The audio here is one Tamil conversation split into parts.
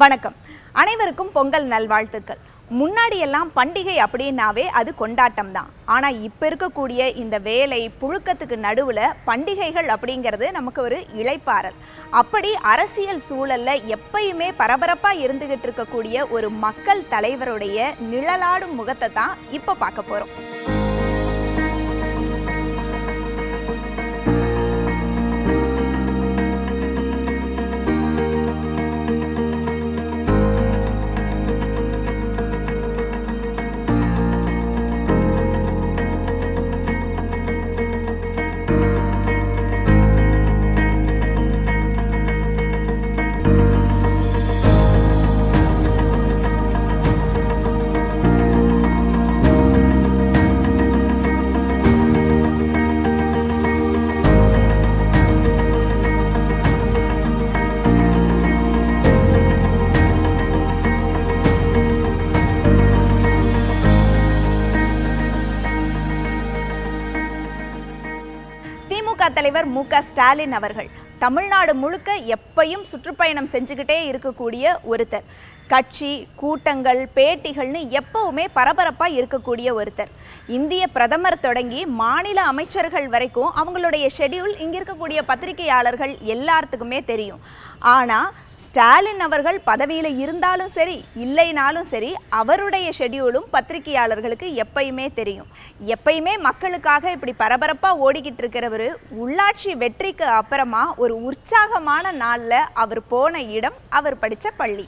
வணக்கம். அனைவருக்கும் பொங்கல் நல்வாழ்த்துக்கள். முன்னாடி எல்லாம் பண்டிகை அப்படின்னாவே அது கொண்டாட்டம் தான் ஆனால் இப்போ இருக்கக்கூடிய இந்த வேலை புழுக்கத்துக்கு நடுவில் பண்டிகைகள் அப்படிங்கிறது நமக்கு ஒரு இழைப்பாறல் அப்படி அரசியல் சூழலில் எப்பயுமே பரபரப்பாக இருந்துகிட்டு இருக்கக்கூடிய ஒரு மக்கள் தலைவருடைய நிழலாடும் முகத்தை தான் இப்போ பார்க்க போகிறோம் திமுக தலைவர் மு க ஸ்டாலின் அவர்கள் தமிழ்நாடு முழுக்க எப்பையும் சுற்றுப்பயணம் செஞ்சுக்கிட்டே இருக்கக்கூடிய ஒருத்தர். கட்சி கூட்டங்கள் பேட்டிகள்னு எப்பவுமே பரபரப்பாக இருக்கக்கூடிய ஒருத்தர். இந்திய பிரதமர் தொடங்கி மாநில அமைச்சர்கள் வரைக்கும் அவங்களுடைய ஷெட்யூல் இங்கே இருக்கக்கூடிய பத்திரிகையாளர்கள் எல்லாத்துக்குமே தெரியும். ஆனால் ஸ்டாலின் அவர்கள் பதவியில் இருந்தாலும் சரி இல்லைனாலும் சரி அவருடைய ஷெட்யூலும் பத்திரிகையாளர்களுக்கு எப்பயுமே தெரியும். எப்பயுமே மக்களுக்காக இப்படி பரபரப்பாக ஓடிக்கிட்டு இருக்கிறவர் உள்ளாட்சி வெற்றிக்கு அப்புறமா ஒரு உற்சாகமான நாளில் அவர் போன இடம் அவர் படித்த பள்ளி.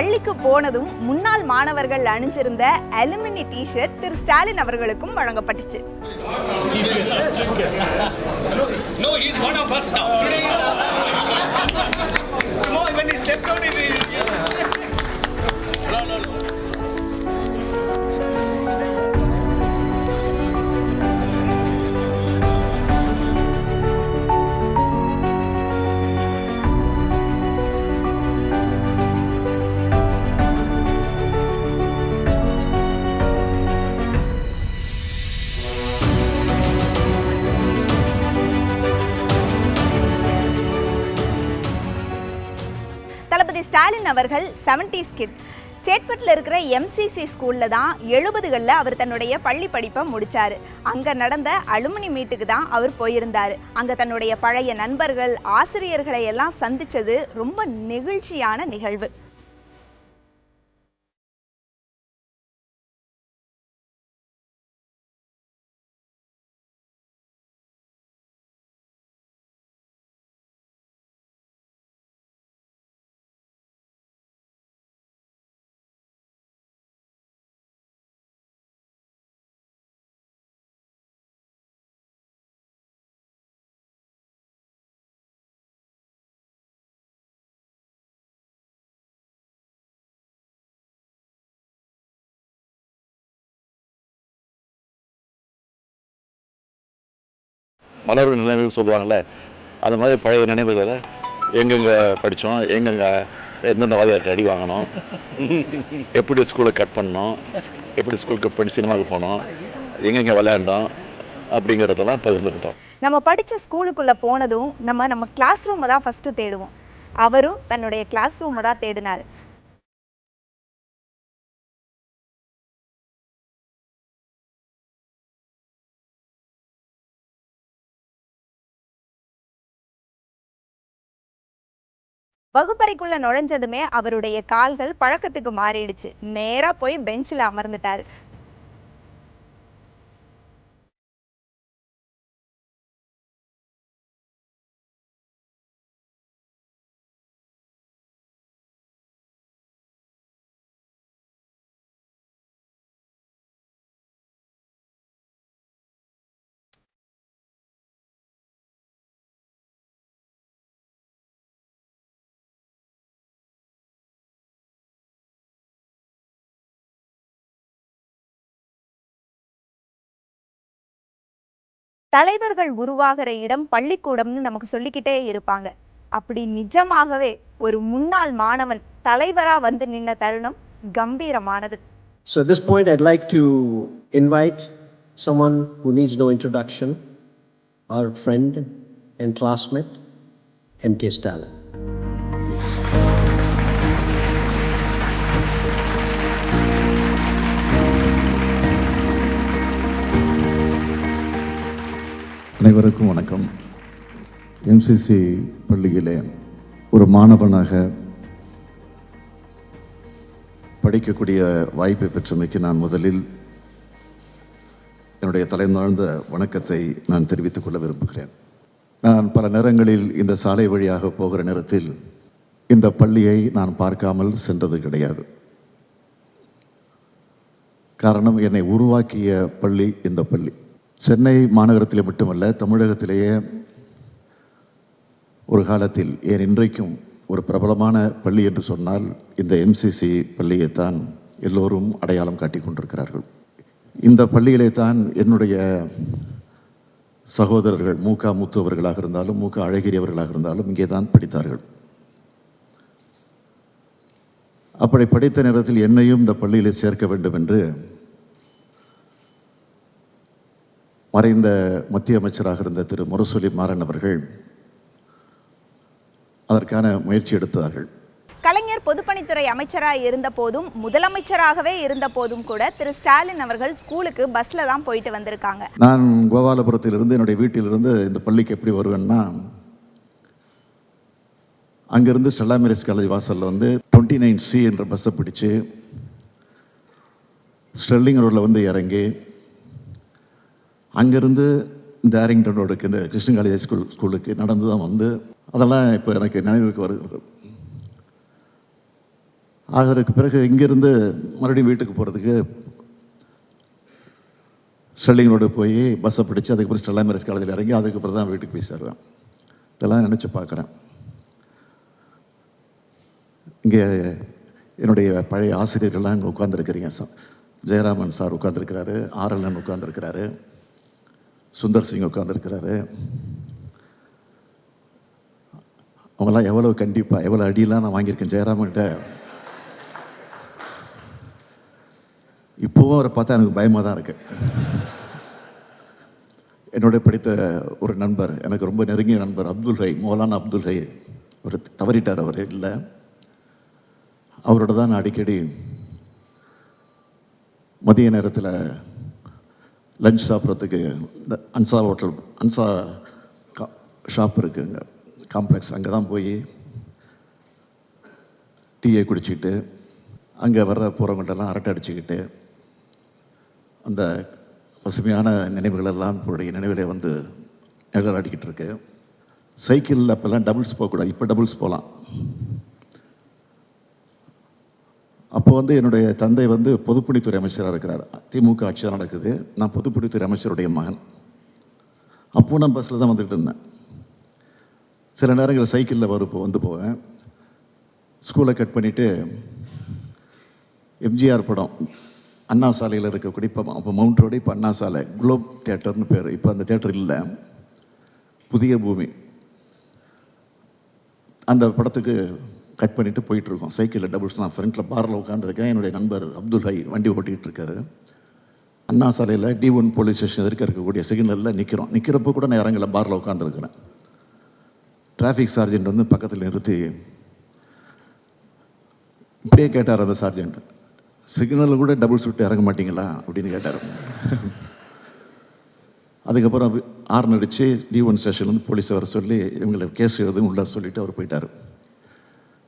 பள்ளிக்கு போனதும் முன்னாள் மாணவர்கள் அணிஞ்சிருந்த alumni T shirt Thiru Stalin அவர்களுக்கும் வழங்கப்பட்டுச்சு No, he's one of us now. Today, come on, when he steps out, he அவர்கள் 70s கிட் சேட்பட்டில் இருக்கிற எம்சிசி ஸ்கூலில் தான் எழுபதுகளில் அவர் தன்னுடைய பள்ளி படிப்பை முடித்தார் அங்கே நடந்த அலுமினி மீட்டுக்கு தான் அவர் போயிருந்தார். அங்கே தன்னுடைய பழைய நண்பர்கள் ஆசிரியர்களை எல்லாம் சந்தித்தது ரொம்ப நெகிழ்ச்சியான நிகழ்வு. மலர் நினைவுகள் சொல்லுவாங்கள்ல அந்த மாதிரி பழைய நினைவுகளை எங்கெங்கே படித்தோம் எங்கெங்கே எந்தெந்த வாதியாருக்கு அடி வாங்கினோம் எப்படி ஸ்கூலை கட் பண்ணோம் எப்படி ஸ்கூல் கட் பண்ணி சினிமாவுக்கு போனோம் எங்கெங்கே விளையாண்டோம் அப்படிங்கிறதெல்லாம் பகிர்ந்துக்கிட்டோம். நம்ம படித்த ஸ்கூலுக்குள்ளே போனதும் நம்ம நம்ம கிளாஸ் ரூமை தான் ஃபஸ்ட்டு தேடுவோம். அவரும் தன்னுடைய கிளாஸ் ரூமை தான் தேடினார். வகுப்பறைக்குள்ள நுழைஞ்சதுமே அவருடைய கால்கள் பழக்கத்துக்கு மாறிடுச்சு. நேரா போய் பெஞ்சில் அமர்ந்துட்டாரு. தலைவர்கள் உருவாகிற இடம் பள்ளிக்கூடம்னு நமக்கு சொல்லிக்கிட்டே இருப்பாங்க அப்படி நிஜமாகவே ஒரு முன்னாள் மாணவன் தலைவரா வந்து நின்ன தருணம் கம்பீரமானது So at this point, I'd like to invite someone who needs no introduction, our friend and classmate, M.K. Stalin. அனைவருக்கும் வணக்கம். எம்சிசி பள்ளியிலே ஒரு மாணவனாக படிக்கக்கூடிய வாய்ப்பை பெற்றமைக்கு நான் முதலில் என்னுடைய தலைந்தாழ்ந்த வணக்கத்தை நான் தெரிவித்துக் கொள்ள விரும்புகிறேன். நான் பல நேரங்களில் இந்த சாலை வழியாக போகிற நேரத்தில் இந்த பள்ளியை நான் பார்க்காமல் சென்றது கிடையாது. காரணம் என்னை உருவாக்கிய பள்ளி இந்த பள்ளி. சென்னை மாநகரத்தில் மட்டுமல்ல தமிழகத்திலேயே ஒரு காலத்தில் ஏன் இன்றைக்கும் ஒரு பிரபலமான பள்ளி என்று சொன்னால் இந்த எம்சிசி பள்ளியைத்தான் எல்லோரும் அடையாளம் காட்டி கொண்டிருக்கிறார்கள். இந்த பள்ளியிலே தான் என்னுடைய சகோதரர்கள் மூக்கா முத்து அவர்களாக இருந்தாலும் மூக்கா அழகிரி அவர்களாக இருந்தாலும் இங்கே தான் படித்தார்கள். அப்படி படித்த நேரத்தில் என்னையும் இந்த பள்ளியில் சேர்க்க வேண்டும் என்று மறைந்த மத்திய அமைச்சராக இருந்த திரு முரசொலி மாறன் அவர்கள் அதற்கான முயற்சி எடுத்தார்கள். கலைஞர் பொதுப்பணித்துறை அமைச்சராக இருந்த போதும் முதலமைச்சராகவே இருந்த போதும் கூட திரு ஸ்டாலின் அவர்கள் ஸ்கூலுக்கு பஸ்ல தான் போயிட்டு வந்திருக்காங்க. நான் கோபாலபுரத்திலிருந்து என்னுடைய வீட்டிலிருந்து இந்த பள்ளிக்கு எப்படி வருவேன்னா அங்கேருந்து ஸ்டெல்லா மேரிஸ் காலேஜ் வாசலில் வந்து டுவெண்ட்டி நைன் சி என்ற பஸ்ஸை பிடிச்சு ஸ்டெர்லிங் ரோட்டில் வந்து இறங்கி அங்கேருந்து இந்த ஆரிங்டன் ரோடுக்கு இந்த கிருஷ்ண காலேஜ் ஸ்கூல் ஸ்கூலுக்கு நடந்து தான் வந்து அதெல்லாம் இப்போ எனக்கு நினைவுக்கு வருகிறது. அதற்கு பிறகு இங்கேருந்து மறுபடியும் வீட்டுக்கு போகிறதுக்கு ஸ்டெல்லிங் ரோடு போய் பஸ்ஸை பிடிச்சி அதுக்கப்புறம் ஸ்டெல்லா மேரேஜ் காலேஜில் இறங்கி அதுக்கப்புறம் தான் வீட்டுக்கு போய் சேருவேன் இதெல்லாம் நினச்சி பார்க்குறேன். இங்கே என்னுடைய பழைய ஆசிரியர்கள்லாம் இங்கே உட்காந்துருக்கிறீங்க சார் ஜெயராமன் சார் உட்காந்துருக்கிறாரு ஆர்எல்என் உட்காந்துருக்கிறாரு சுந்தர் சிங் உட்காந்துருக்கிறாரு அவங்களாம் எவ்வளோ கண்டிப்பாக எவ்வளோ அடியெலாம் நான் வாங்கியிருக்கேன் ஜெயராமன்கிட்ட இப்போவும் அவரை பார்த்தா எனக்கு பயமாக தான் இருக்குது என்னோட படித்த ஒரு நண்பர் எனக்கு ரொம்ப நெருங்கிய நண்பர் அப்துல் ஹை மௌலானா அப்துல் ஹை. அவர் தவறிட்டார் அவர் இல்லை. அவரோட தான் நான் அடிக்கடி மதிய நேரத்தில் லஞ்ச் சாப்பிட்றதுக்கு இந்த அன்சா ஹோட்டல் அன்சா கா ஷாப் இருக்குங்க காம்ப்ளெக்ஸ். அங்கே தான் போய் டீயை குடிச்சிக்கிட்டு அங்கே வர்ற போகிறவங்கள்ட்டெல்லாம் அரட்டை அடிச்சுக்கிட்டு அந்த பசுமையான நினைவுகளெல்லாம் இப்போடைய நினைவிலே வந்து நிழலாடிக்கிட்டு இருக்கு. சைக்கிளில் அப்போல்லாம் டபுள்ஸ் போகக்கூடாது. இப்போ டபுள்ஸ் போகலாம். அப்போ வந்து என்னுடைய தந்தை வந்து பொதுப்பணித்துறை அமைச்சராக இருக்கிறார். திமுக ஆட்சி தான் நடக்குது. நான் பொதுப்பணித்துறை அமைச்சருடைய மகன். அப்போ நான் பஸ்ஸில் தான் வந்துக்கிட்டு இருந்தேன். சில நேரங்களில் சைக்கிளில் வரும் வந்து போவேன். ஸ்கூலை கட் பண்ணிவிட்டு எம்ஜிஆர் படம் அண்ணா சாலையில் இருக்கக்கூடிய இப்போ அப்போ மவுண்ட் ரோடு இப்போ அண்ணா சாலை குளோப் தேட்டர்னு பேர். இப்போ அந்த தேட்டர் இல்லை. புதிய பூமி. அந்த படத்துக்கு கட் பண்ணிவிட்டு போயிட்டுருக்கோம். சைக்கிளில் டபுள்ஸ் நான் ஃப்ரண்ட்டில் பாரில் உட்காந்துருக்கேன் என்னுடைய நண்பர் அப்துல் ஹை வண்டி ஓட்டிகிட்டு இருக்காரு அண்ணா சாலையில் டி ஒன் போலீஸ் ஸ்டேஷன் இருக்க இருக்கக்கூடிய சிக்னலில் நிற்கிறோம் நிற்கிறப்போ கூட நான் இறங்கல. பாரில் உட்காந்துருக்கிறேன் டிராஃபிக் சார்ஜென்ட் வந்து பக்கத்தில் நிறுத்தி இப்படியே கேட்டார் அந்த சார்ஜென்ட் சிக்னலில் கூட டபுள்ஸ் விட்டு இறங்க மாட்டீங்களா? அப்படின்னு கேட்டார். அதுக்கப்புறம் ஆர்ன் அடித்து டி ஒன் ஸ்டேஷன்லேருந்து போலீஸை வர சொல்லி இவங்களை கேஸ் எழுதுன்னு உள்ள சொல்லிவிட்டு அவர் போயிட்டார்.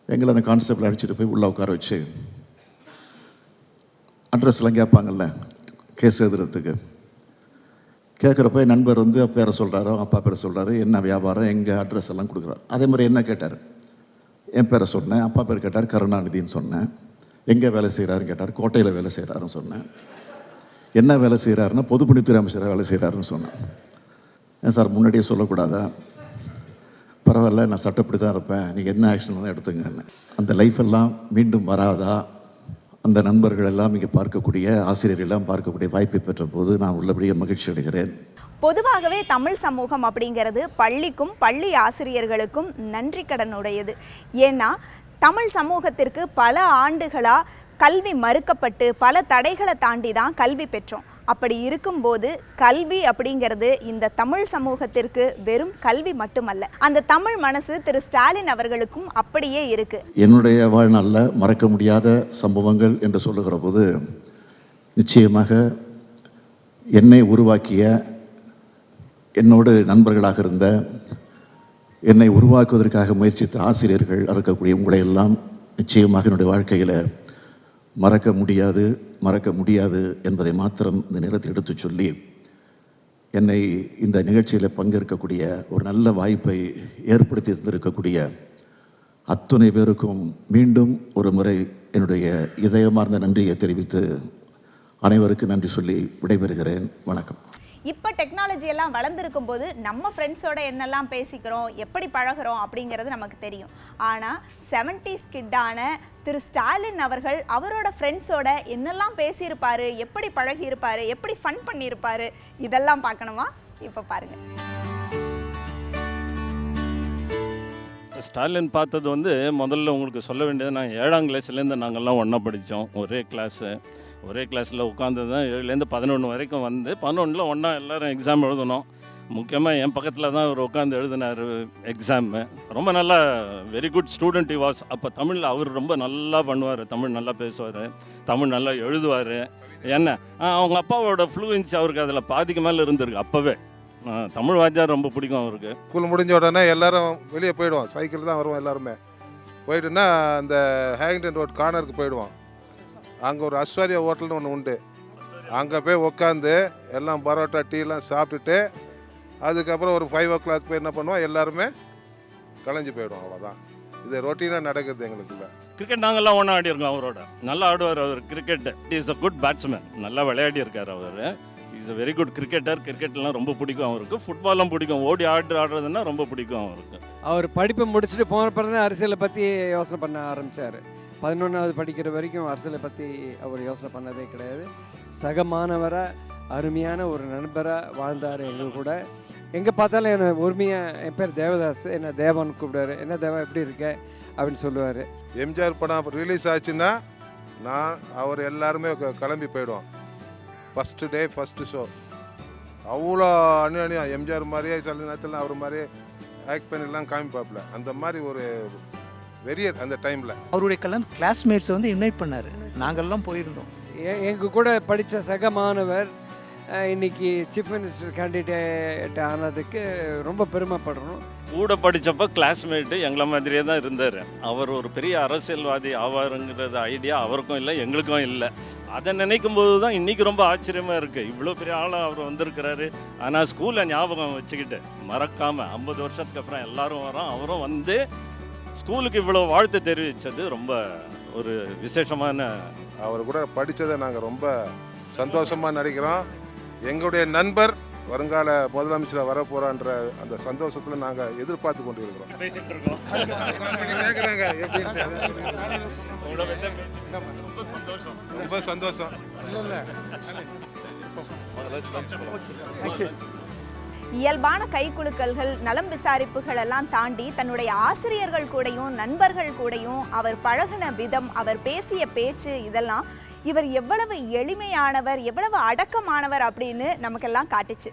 எங்களை அந்த கான்ஸ்டபிள் அடிச்சுட்டு போய் உள்ளே உட்கார வச்சு அட்ரஸ்லாம் கேட்பாங்கல்ல கேஸ் எழுதுறதுக்கு. கேட்குறப்ப என் நண்பர் வந்து பேரை சொல்கிறாரோ அப்பா பேரை சொல்கிறாரு என்ன வியாபாரம் எங்கள் அட்ரஸ் எல்லாம் கொடுக்குறாரு. அதே மாதிரி என்ன கேட்டார்? என் பேரை சொன்னேன் அப்பா பேர் கேட்டார் கருணாநிதின்னு சொன்னேன். எங்கே வேலை செய்கிறாருன்னு கேட்டார் கோட்டையில் வேலை செய்கிறாருன்னு சொன்னேன். என்ன வேலை செய்கிறாருன்னா பொதுப்பணித்துறை அமைச்சராக வேலை செய்கிறாருன்னு சொன்னேன். ஏன் சார் முன்னாடியே சொல்லக்கூடாதா? பரவாயில்ல நான் சட்டப்படி தான் இருப்பேன். நீங்கள் என்ன ஆக்ஷன் வேணால் எடுத்துங்கன்னு அந்த லைஃப் எல்லாம் மீண்டும் வராதா? அந்த நண்பர்கள் எல்லாம் இங்கே பார்க்கக்கூடிய ஆசிரியர் எல்லாம் பார்க்கக்கூடிய வாய்ப்பை பெற்ற போது நான் உள்ளபடியே மகிழ்ச்சி அடைகிறேன். பொதுவாகவே தமிழ் சமூகம் அப்படிங்கிறது பள்ளிக்கும் பள்ளி ஆசிரியர்களுக்கும் நன்றி கடனுடையது. ஏன்னா தமிழ் சமூகத்திற்கு பல ஆண்டுகளாக கல்வி மறுக்கப்பட்டு பல தடைகளை தாண்டி தான் கல்வி பெற்றோம். அப்படி இருக்கும்போது கல்வி அப்படிங்கிறது இந்த தமிழ் சமூகத்திற்கு வெறும் கல்வி மட்டுமல்ல. அந்த தமிழ் மனசு திரு ஸ்டாலின் அவர்களுக்கும் அப்படியே இருக்கு. என்னுடைய வாழ்நாளில் மறக்க முடியாத சம்பவங்கள் என்று சொல்லுகிற போது நிச்சயமாக என்னை உருவாக்கிய என்னோடு நண்பர்களாக இருந்த என்னை உருவாக்குவதற்காக முயற்சித்த ஆசிரியர்கள் இருக்கக்கூடிய உங்களையெல்லாம் நிச்சயமாக என்னுடைய வாழ்க்கையில் மறக்க முடியாது மறக்க முடியாது என்பதை மாத்திரம் இந்த நேரத்தில் எடுத்துச் சொல்லி என்னை இந்த நிகழ்ச்சியில் பங்கேற்கக்கூடிய ஒரு நல்ல வாய்ப்பை ஏற்படுத்தி தந்திருக்கக்கூடிய அத்துணை பேருக்கும் மீண்டும் ஒரு முறை என்னுடைய இதயமார்ந்த நன்றியை தெரிவித்து அனைவருக்கும் நன்றி சொல்லி விடைபெறுகிறேன். வணக்கம். இப்போ டெக்னாலஜி எல்லாம் வளர்ந்துருக்கும் போது நம்ம ஃப்ரெண்ட்ஸோட என்னெல்லாம் பேசிக்கிறோம் எப்படி பழகுறோம் அப்படிங்கிறது நமக்கு தெரியும். ஆனால் செவன்டிஸ் கிட்டான திரு ஸ்டாலின் அவர்கள் அவரோட ஃப்ரெண்ட்ஸோட என்னெல்லாம் பேசியிருப்பாரு எப்படி பழகியிருப்பாரு எப்படி ஃபன் பண்ணியிருப்பாரு இதெல்லாம் பார்க்கணுமா? இப்போ பாருங்க. ஸ்டாலின் பார்த்தது வந்து முதல்ல உங்களுக்கு சொல்ல வேண்டியது நான் ஏழாம் கிளாஸ்லேருந்து நாங்கள்லாம் ஒன்றா படித்தோம் ஒரே கிளாஸு ஒரே கிளாஸில் உட்காந்து தான் ஏழுலேருந்து பதினொன்று வரைக்கும் வந்து பதினொன்றில் ஒன்றா எல்லோரும் எக்ஸாம் எழுதணும். முக்கியமாக என் பக்கத்தில் தான் அவர் உட்காந்து எழுதினார் எக்ஸாமு ரொம்ப நல்லா வெரி குட் ஸ்டூடெண்ட் வாஸ் அப்போ தமிழில் அவர் ரொம்ப நல்லா பண்ணுவார். தமிழ் நல்லா பேசுவார். தமிழ் நல்லா எழுதுவார். என்ன? அவங்க அப்பாவோட ஃப்ளூயன்சி அவருக்கு அதில் பாதிக்கு மேலே இருந்திருக்கு அப்போவே. தமிழ் வாத்தியார் ரொம்ப பிடிக்கும் அவருக்கு. ஸ்கூல் முடிஞ்ச உடனே எல்லாரும் வெளியே போயிடுவோம். சைக்கிள் தான் வருவோம் எல்லாருமே. போயிட்டுன்னா அந்த ஹேங்கிங்டன் ரோட் கார்னருக்கு போயிடுவோம். அங்கே ஒரு அஸ்வாரியா ஹோட்டல்னு ஒன்று உண்டு. அங்கே போய் உட்காந்து எல்லாம் பரோட்டா டீலாம் சாப்பிட்டுட்டு அதுக்கப்புறம் ஒரு ஃபைவ் ஓ கிளாக் போய் என்ன பண்ணுவோம்? எல்லாருமே கலைஞ்சு போயிடுவோம் அவ்வளோதான் இது ரொட்டீனாக நடக்குது எங்களுக்குள்ள கிரிக்கெட் நாங்கள்லாம் ஒன்றா ஆடி இருக்கோம் அவரோட. நல்லா ஆடுவார் அவர் cricket is a good batsman நல்லா விளையாடி இருக்கார் அவர். Is a very good cricketer கிரிக்கெட்லாம் ரொம்ப பிடிக்கும் அவருக்கு. ஃபுட்பாலும் பிடிக்கும். ஓடி ஆடு ஆடுறதுன்னா ரொம்ப பிடிக்கும் அவருக்கு. அவர் படிப்பை முடிச்சுட்டு போன பிறகு தான் அரசியலை பற்றி யோசனை பண்ண ஆரம்பித்தார் பதினொன்றாவது படிக்கிற வரைக்கும் அரசியலை பற்றி அவர் யோசனை பண்ணதே கிடையாது. சக மாணவராக அருமையான ஒரு நண்பராக வாழ்ந்தார் எங்கள் கூட. எங்கே பார்த்தாலும் என்னை உரிமையாக என் பேர் தேவதாஸ் என்ன தேவான்னு கூப்பிடுவார். என்ன தேவா எப்படி இருக்க? அப்படின்னு சொல்லுவார். எம்ஜிஆர் படம் ரிலீஸ் ஆச்சுன்னா நான் அவர் எல்லாருமே க- கிளம்பி போயிடுவோம். ஃபஸ்ட்டு டே ஃபஸ்ட்டு ஷோ அவ்வளோ அநியம் எம்ஜிஆர் மாதிரியே சில நேரத்தில் அவர் மாதிரியே ஆக்ட் பண்ணிலாம் காமிப்பாப்புல. அந்த மாதிரி ஒரு வெறியர் அந்த டைமில் அவருடைய கல்யாணம் கிளாஸ்மேட்ஸை வந்து இன்வைட் பண்ணார். நாங்கள்லாம் போயிருந்தோம். எங்கள் கூட படித்த சக மாணவர் இன்னைக்கு சீஃப் மினிஸ்டர் கேண்டிடேட் ஆனதுக்கு ரொம்ப பெருமைப்படுறோம். கூட படித்தப்போ கிளாஸ்மேட்டு எங்களை மாதிரியே தான் இருந்தார். அவர் ஒரு பெரிய அரசியல்வாதி ஆவாருங்கிறது ஐடியா அவருக்கும் இல்லை எங்களுக்கும் இல்லை. அதை நினைக்கும் போது தான் இன்றைக்கி ரொம்ப ஆச்சரியமாக இருக்குது இவ்வளோ பெரிய ஆளாக அவர் வந்திருக்கிறாரு. ஆனால் ஸ்கூலை ஞாபகம் வச்சுக்கிட்டு மறக்காமல் ஐம்பது வருஷத்துக்கு அப்புறம் எல்லாரும் வரோம் அவரும் வந்து ஸ்கூலுக்கு இவ்வளோ வாழ்த்து தெரிவித்தது ரொம்ப ஒரு விசேஷமான அவர் கூட படித்ததை நாங்கள் ரொம்ப சந்தோஷமாக நினைக்கிறோம் எங்களுடைய நண்பர் வருங்கால முதலமைச்சராக வர போகிறான்ற அந்த சந்தோஷத்தில் நாங்கள் எதிர்பார்த்து கொண்டு இருக்கிறோம் பேசிட்டு இருக்கோம் கேட்குறாங்க எப்படின்னு ரொம்ப சந்தோஷம் ரொம்ப சந்தோஷம் இயல்பான கைக்குலுக்கல்கள் நலம் விசாரிப்புகள் எல்லாம் தாண்டி தன்னுடைய ஆசிரியர்கள் கூடயும் நண்பர்கள் கூடயும் அவர் பழகின விதம் அவர் பேசிய பேச்சு இதெல்லாம் இவர் எவ்வளவு எளிமையானவர் எவ்வளவு அடக்கமானவர் அப்படின்னு நமக்கெல்லாம் காட்டுச்சு.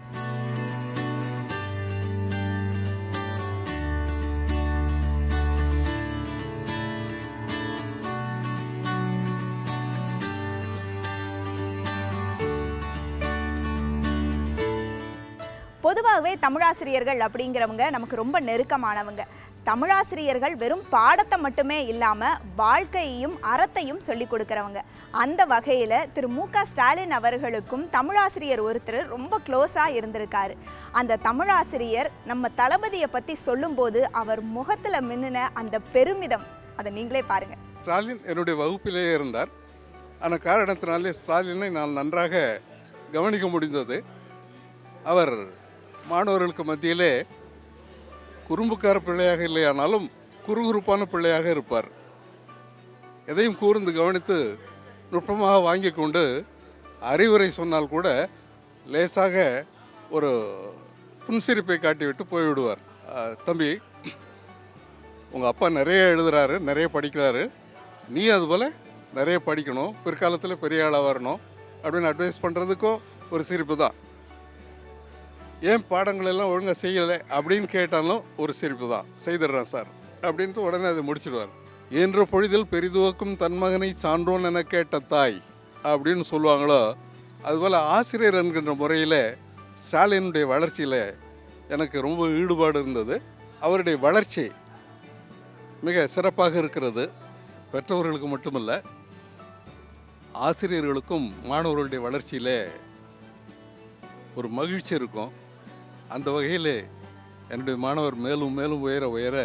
தமிழாசிரியர்கள் அப்படிங்கிறவங்க நமக்கு ரொம்ப நெருக்கமானவங்க. தமிழாசிரியர்கள் வெறும் பாடத்தை மட்டுமே இல்லாமல் வாழ்க்கையையும் அறத்தையும் சொல்லி கொடுக்குறவங்க. அந்த வகையில் திரு மு க ஸ்டாலின் அவர்களுக்கும் தமிழாசிரியர் ஒருத்தர் ரொம்ப க்ளோஸாக இருந்திருக்காரு. அந்த தமிழாசிரியர் நம்ம தளபதியை பற்றி சொல்லும்போது அவர் முகத்தில் மின்னின அந்த பெருமிதம் அதை நீங்களே பாருங்கள் ஸ்டாலின் என்னுடைய வகுப்பிலேயே இருந்தார். அந்த காரணத்தினாலே ஸ்டாலினை நான் நன்றாக கவனிக்க முடிந்தது. அவர் மாணவர்களுக்கு மத்தியிலே குறும்புக்கார பிள்ளையாக இல்லையானாலும் குறுகுறுப்பான பிள்ளையாக இருப்பார். எதையும் கூர்ந்து கவனித்து நுட்பமாக வாங்கி கொண்டு அறிவுரை சொன்னால் கூட லேசாக ஒரு புன்சிரிப்பை காட்டிவிட்டு போய்விடுவார். தம்பி உங்கள் அப்பா நிறைய எழுதுறாரு நிறைய படிக்கிறாரு. நீ அதுபோல் நிறைய படிக்கணும். பிற்காலத்தில் பெரிய ஆளாக வரணும் அப்படின்னு அட்வைஸ் பண்ணுறதுக்கும் ஒரு சிரிப்பு தான். ஏன் பாடங்கள் எல்லாம் ஒழுங்காக செய்யலை அப்படின்னு கேட்டாலும் ஒரு சிரிப்பு தான். செய்திடுறேன் சார் அப்படின்ட்டு உடனே அதை முடிச்சிடுவார். என்ற பொழுதில் பெரிதுவக்கும் தன் மகனை சான்றோன் என கேட்ட தாய் அப்படின்னு சொல்லுவாங்களோ அதுபோல் ஆசிரியர் என்கின்ற முறையில் ஸ்டாலினுடைய வளர்ச்சியில் எனக்கு ரொம்ப ஈடுபாடு இருந்தது. அவருடைய வளர்ச்சி மிக சிறப்பாக இருக்கிறது. பெற்றவர்களுக்கு மட்டுமல்ல ஆசிரியர்களுக்கும் மாணவர்களுடைய வளர்ச்சியில் ஒரு மகிழ்ச்சி இருக்கும். அந்த வகையில் என்னுடைய மாணவர் மேலும் மேலும் உயர உயர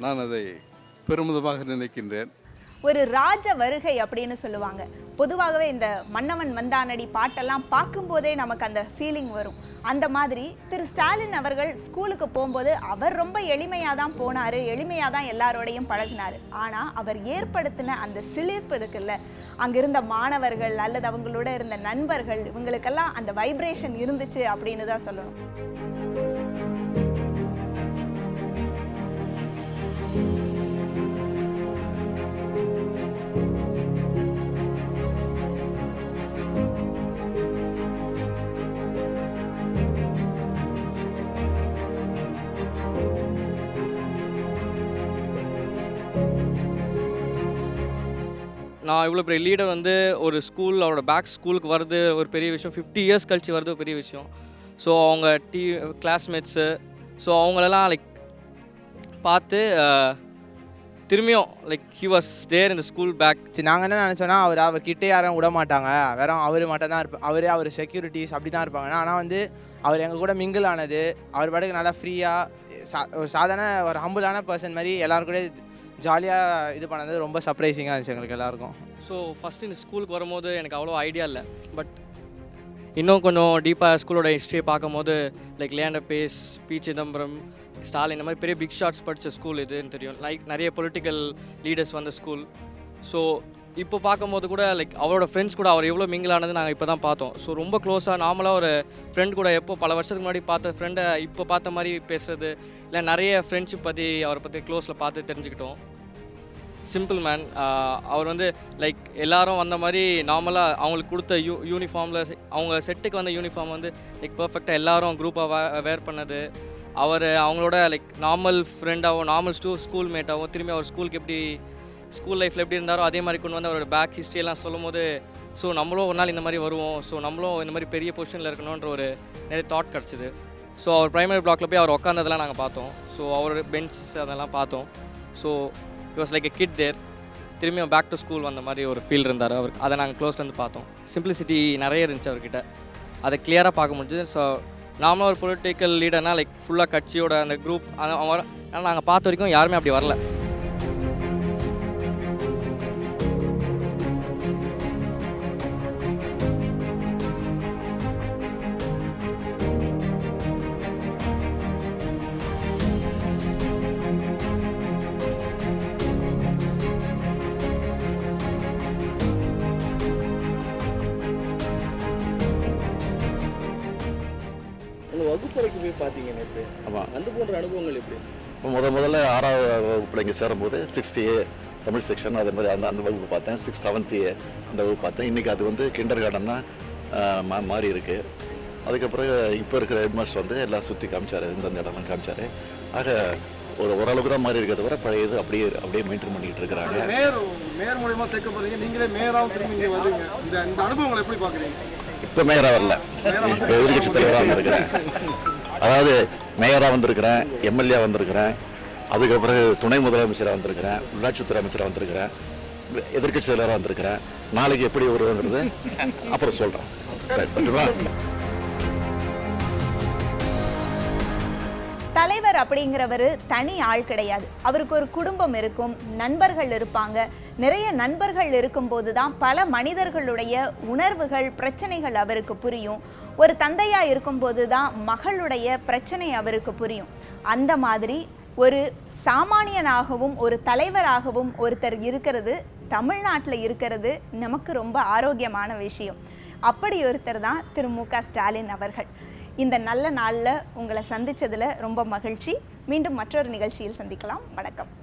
நான் அதை பெருமிதமாக நினைக்கின்றேன். ஒரு ராஜ வருகை அப்படின்னு சொல்லுவாங்க. பொதுவாகவே இந்த மன்னவன் வந்தானடி பாட்டெல்லாம் பார்க்கும்போதே நமக்கு அந்த ஃபீலிங் வரும். அந்த மாதிரி திரு ஸ்டாலின் அவர்கள் ஸ்கூலுக்கு போகும்போது அவர் ரொம்ப எளிமையாக தான் போனார் எளிமையாக தான் எல்லாரோடையும் பழகினார். ஆனால் அவர் ஏற்படுத்தின அந்த சிலிர்ப்பு இருக்குல்ல அங்கே இருந்த மாணவர்கள் அல்லது அவங்களோட இருந்த நண்பர்கள் இவங்களுக்கெல்லாம் அந்த வைப்ரேஷன் இருந்துச்சு அப்படின்னு தான் சொல்லணும். நான் இவ்வளோ பெரிய லீடர் வந்து ஒரு ஸ்கூல் அவரோட பேக் ஸ்கூலுக்கு வருது ஒரு பெரிய விஷயம். ஃபிஃப்டி இயர்ஸ் கழிச்சு வருது ஒரு பெரிய விஷயம். ஸோ அவங்க டீ கிளாஸ்மேட்ஸு ஸோ அவங்களெல்லாம் லைக் பார்த்து திரும்பியும் லைக் ஹி வாஸ் தேர் இந்த ஸ்கூல் பேக் சரி நாங்கள் என்ன நினச்சோன்னா அவர் அவர் கிட்டே யாரும் விட மாட்டாங்க. வெறும் அவர் மட்டும் தான் இருப்பார் அவர் அவர் செக்யூரிட்டிஸ் அப்படி தான் இருப்பாங்க. ஆனால் வந்து அவர் எங்கள் கூட மிங்கிள் ஆனது அவர் பாட்டுக்கு நல்லா ஃப்ரீயாக சா ஒரு சாதாரண ஒரு ஹம்பிளான பர்சன் மாதிரி எல்லாருக்கூட ஜாலியாக இது பண்ணது ரொம்ப சர்ப்ரைசிங்காக இருந்துச்சு எங்களுக்கு எல்லாருக்கும். ஸோ ஃபஸ்ட்டு இந்த ஸ்கூலுக்கு வரும்போது எனக்கு அவ்வளோ ஐடியா இல்லை. பட் இன்னும் கொஞ்சம் டீப்பாக ஸ்கூலோட ஹிஸ்ட்ரியை பார்க்கும்போது like lander base P Chidambaram Stalin இந்த மாதிரி பெரிய பிக் ஷாட்ஸ் படித்த ஸ்கூல் இதுன்னு தெரியும். லைக் நிறைய பொலிட்டிக்கல் லீடர்ஸ் வந்த ஸ்கூல் ஸோ இப்போ பார்க்கும்போது கூட லைக் அவரோட ஃப்ரெண்ட்ஸ் கூட அவர் எவ்வளோ mingle ஆனது நாங்கள் இப்போ தான் பார்த்தோம். ஸோ ரொம்ப க்ளோஸாக நார்மலாக ஒரு ஃப்ரெண்ட் கூட எப்போ பல வருஷத்துக்கு முன்னாடி பார்த்த ஃப்ரெண்டை இப்போ பார்த்த மாதிரி பேசுறது இல்லை நிறைய ஃப்ரெண்ட்ஷிப் பற்றி அவரை பற்றி க்ளோஸில் பார்த்து தெரிஞ்சுக்கிட்டோம். சிம்பிள் மேன் அவர் வந்து லைக் எல்லாரும் வந்த மாதிரி நார்மலாக அவங்களுக்கு கொடுத்த யூ யூனிஃபார்மில் அவங்க செட்டுக்கு வந்த யூனிஃபார்ம் வந்து லைக் பர்ஃபெக்டாக எல்லாரும் குரூப்பாக வேர் பண்ணது. அவர் அவங்களோட லைக் நார்மல் ஃப்ரெண்டாகவும் நார்மல் ஸ்டூ ஸ்கூல் மேட்டாகவும் திரும்பி அவர் ஸ்கூலுக்கு எப்படி ஸ்கூல் லைஃப்பில் எப்படி இருந்தாரோ அதே மாதிரி கொண்டு வந்து அவரோட பேக் ஹிஸ்ட்ரியெல்லாம் சொல்லும் போது ஸோ நம்மளும் ஒரு நாள் இந்த மாதிரி வருவோம். ஸோ நம்மளும் இந்த மாதிரி பெரிய பொசிஷனில் இருக்கணுன்ற ஒரு நிறைய தாட் கிடச்சிது. ஸோ அவர் ப்ரைமரி பிளாக்ல போய் அவர் உட்காந்ததெல்லாம் நாங்கள் பார்த்தோம். ஸோ அவரோட பெஞ்சஸ் அதெல்லாம் பார்த்தோம். So it was like a kid there திரும்பியும் பேக் டு ஸ்கூல் வந்த மாதிரி ஒரு ஃபீல் இருந்தார் அவர். அதை நாங்கள் க்ளோஸ்லேருந்து பார்த்தோம். சிம்பிளிசிட்டி நிறைய இருந்துச்சு அவர்கிட்ட. அதை கிளியராக பார்க்க முடிஞ்சது. ஸோ நாமளும் ஒரு பொலிட்டிக்கல் லீடர்னால் லைக் ஃபுல்லாக கட்சியோட அந்த குரூப் அவன் ஆனால் நாங்கள் பார்த்த வரைக்கும் யாருமே அப்படி வரல. போய் பார்த்தீங்க நேற்று ஆமாம் அந்த போன்ற அனுபவங்கள் எப்படி? இப்போ முத முதல்ல ஆறாவது வகுப்பில் இங்கே சேரும்போது சிக்ஸ்த் ஏ தமிழ் செக்ஷன் அதே மாதிரி அந்த அந்த வகுப்பு பார்த்தேன். சிக்ஸ் செவன்த் ஏ அந்த வகுப்பு பார்த்தேன். இன்றைக்கி அது வந்து கிண்டர் கார்டன்னா மா மாறி இருக்குது அதுக்கப்புறம் இப்போ இருக்கிற ஹெட்மாஸ்டர் வந்து எல்லாம் சுற்றி காமிச்சார் இந்தந்த இடம்லாம் காமிச்சார். ஆக ஒரு ஓரளவுக்கு தான் மாறி இருக்கிறத விட பழைய இது அப்படியே அப்படியே மெயின்டைன் பண்ணிக்கிட்டு இருக்கிறாங்க. மேயர் மேயர் மூலியமா சேர்க்க போறீங்க. நீங்களே மேயராகவும் திரும்பி இங்கே வருவீங்க. இந்த இந்த அனுபவங்களை எப்படி பார்க்குறீங்க? இப்போ மேயராக வரல. இப்போ எதிர்கட்சி தலைவராக வந்திருக்கிறேன். அதாவது மேயராக வந்திருக்கிறேன் எம்எல்ஏ வந்திருக்கிறேன் அதுக்கப்புறம் துணை முதலமைச்சராக வந்திருக்கிறேன் உள்ளாட்சித்துறை அமைச்சராக வந்திருக்கிறேன் எதிர்கட்சி செயலராக வந்திருக்கிறேன். நாளைக்கு எப்படி வருவேங்கிறது அப்புறம் சொல்கிறேன் தலைவர் அப்படிங்கிறவர் தனி ஆள் கிடையாது. அவருக்கு ஒரு குடும்பம் இருக்கும் நண்பர்கள் இருப்பாங்க. நிறைய நண்பர்கள் இருக்கும்போது தான் பல மனிதர்களுடைய உணர்வுகள் பிரச்சனைகள் அவருக்கு புரியும். ஒரு தந்தையாக இருக்கும்போது தான் மகளுடைய பிரச்சனை அவருக்கு புரியும். அந்த மாதிரி ஒரு சாமானியனாகவும் ஒரு தலைவராகவும் ஒருத்தர் இருக்கிறது தமிழ்நாட்டில் இருக்கிறது நமக்கு ரொம்ப ஆரோக்கியமான விஷயம். அப்படி ஒருத்தர் தான் திரு. மு. க. ஸ்டாலின் அவர்கள். இந்த நல்ல நாளில் உங்களை சந்தித்ததில் ரொம்ப மகிழ்ச்சி. மீண்டும் மற்றொரு நிகழ்ச்சியில் சந்திக்கலாம். வணக்கம்.